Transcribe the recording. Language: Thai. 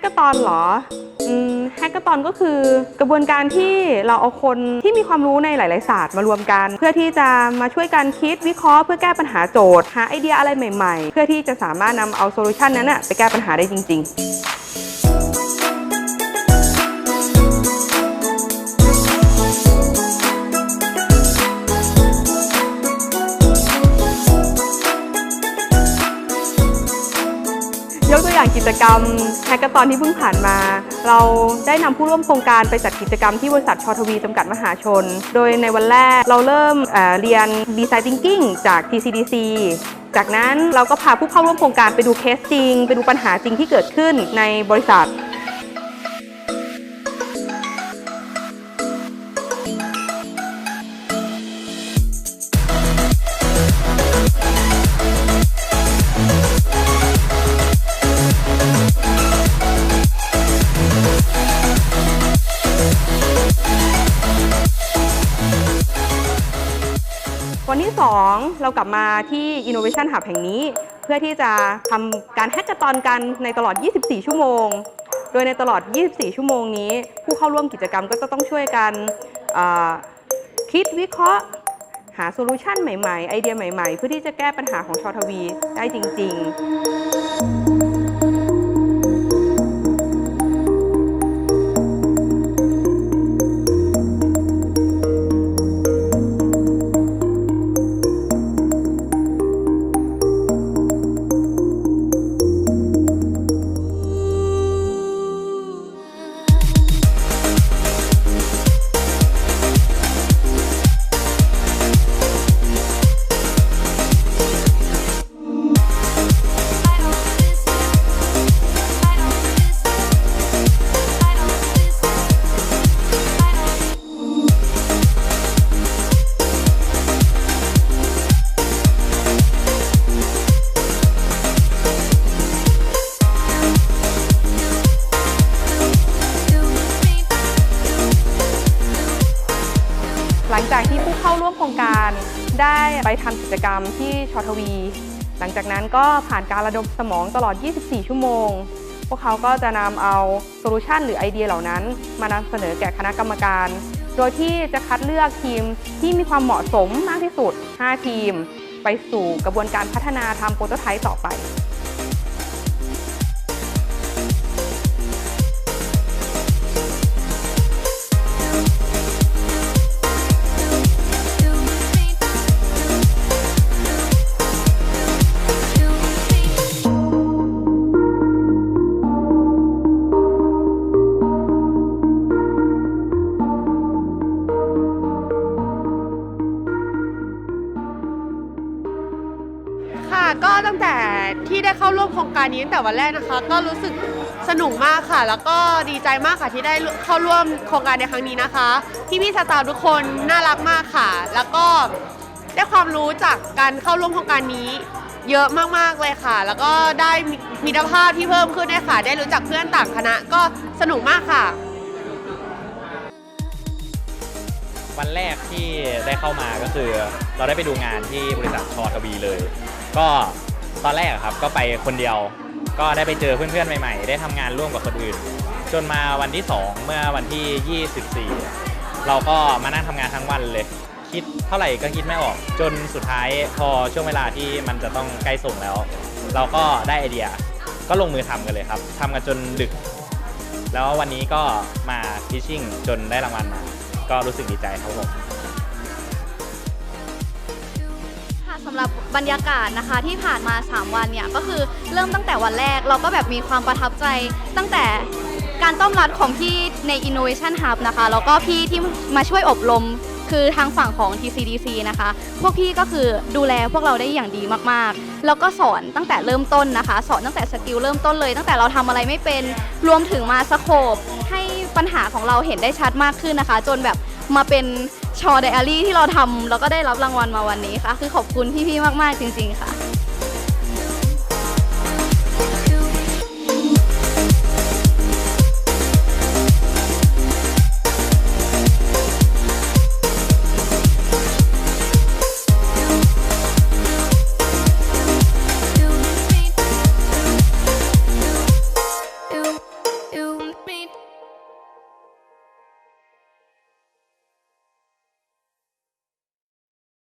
กกะตอนเหรออืมแฮกเกอร์ตอนก็คือกระบวนการที่เราเอาคนที่มีความรู้ในหลาย ๆ ศาสตร์มารวมกัน เพื่อที่จะมาช่วยกันคิดวิเคราะห์เพื่อแก้ปัญหาโจทย์ หาไอเดียอะไรใหม่ ๆ เพื่อที่จะสามารถนำเอาโซลูชันนั้นอะไปแก้ปัญหาได้จริง ๆ ยกตัวอย่างกิจกรรมแฮกเกอร์ตอนที่เพิ่งผ่านมา เราได้นำผู้ร่วมโครงการไปจัดกิจกรรมที่บริษัทชอทวีจำกัดมหาชน โดยในวันแรกเราเริ่มเเรียนดีไซน์ทิงกิ้งจาก TCDC จากนั้นเราก็พาผู้เข้าร่วมโครงการไปดูเคสจริง ไปดูปัญหาจริงที่เกิดขึ้นในบริษัท 2 เรากลับมาที่ Innovation Hub แห่งนี้ เพื่อที่จะทำการแฮกเกอร์ตอนกันในตลอด 24 ชั่วโมง โดยในตลอด 24 ชั่วโมงนี้ ผู้เข้าร่วมกิจกรรมก็จะต้องช่วยกันคิดวิเคราะห์ หาโซลูชันใหม่ๆ ไอเดียใหม่ๆ เพื่อที่จะแก้ปัญหาของชอทวีได้จริง ๆ ลังจากที่ผู้เข้าร่วมโครงการได้ไปทำกิจกรรมที่ชอทวี หลังจากนั้นก็ผ่านการระดมสมองตลอด 24 ชั่วโมง พวกเขาก็จะนำเอาโซลูชันหรือไอเดียเหล่านั้น มานำเสนอแก่คณะกรรมการ โดยที่จะคัดเลือกทีมที่มีความเหมาะสมมากที่สุด 5 ทีม ไปสู่กระบวนการพัฒนาทำโปรโตไทป์ต่อไป ก็ตั้งแต่ที่ได้เข้าร่วมโครงการนี้ตั้งแต่วันแรกนะคะ ก็รู้สึกสนุกมากค่ะ แล้วก็ดีใจมากค่ะที่ได้เข้าร่วมโครงการในครั้งนี้นะคะพี่พี่สตาฟทุกคนน่ารักมากค่ะ แล้วก็ได้ความรู้จากการเข้าร่วมโครงการนี้ เยอะมากๆเลยค่ะ แล้วก็ได้มิมิตรภาพที่เพิ่มขึ้นด้วยค่ะ ได้รู้จักเพื่อนต่างคณะก็สนุกมากค่ะ วันแรกที่ได้เข้ามาก็คือ เราได้ไปดูงานที่บริษัทชอทวีเลย ก็ตอนแรกอะครับก็ไปคนเดียว ก็ได้ไปเจอเพื่อนๆใหม่ๆ ได้ทำงานร่วมกับคนอื่น จนมาวันที่ 2 เมื่อวันที่ 24 เราก็มานั่งทำงานทั้งวันเลย คิดเท่าไหร่ก็คิดไม่ออก จนสุดท้ายพอช่วงเวลาที่มันจะต้องใกล้ส่งแล้ว เราก็ได้ไอเดียก็ลงมือทำกันเลยครับทำกันจนดึก แล้ววันนี้ก็มาพิชชิ่งจนได้รางวัลมา ก็รู้สึกดีใจครับผม สำหรับบรรยากาศนะคะที่ผ่านมา 3 วันเนี่ยก็คือเริ่มตั้งแต่วันแรกเราก็แบบมีความประทับใจตั้งแต่การต้อนรับของพี่ใน Innovation Hub นะคะ แล้วก็พี่ที่มาช่วยอบรมคือทางฝั่งของ TCDC นะคะ พวกพี่ก็คือดูแลพวกเราได้อย่างดีมากๆ แล้วก็สอนตั้งแต่เริ่มต้นนะคะ สอนตั้งแต่สกิลเริ่มต้นเลย ตั้งแต่เราทำอะไรไม่เป็น รวมถึงมาสโคปให้ปัญหาของเราเห็นได้ชัดมากขึ้นนะคะ จนแบบ มาเป็นชอไดอารี่ที่เราทำแล้วก็ได้รับรางวัลมาวันนี้ค่ะ คือขอบคุณพี่ๆมากๆจริง ๆ ค่ะ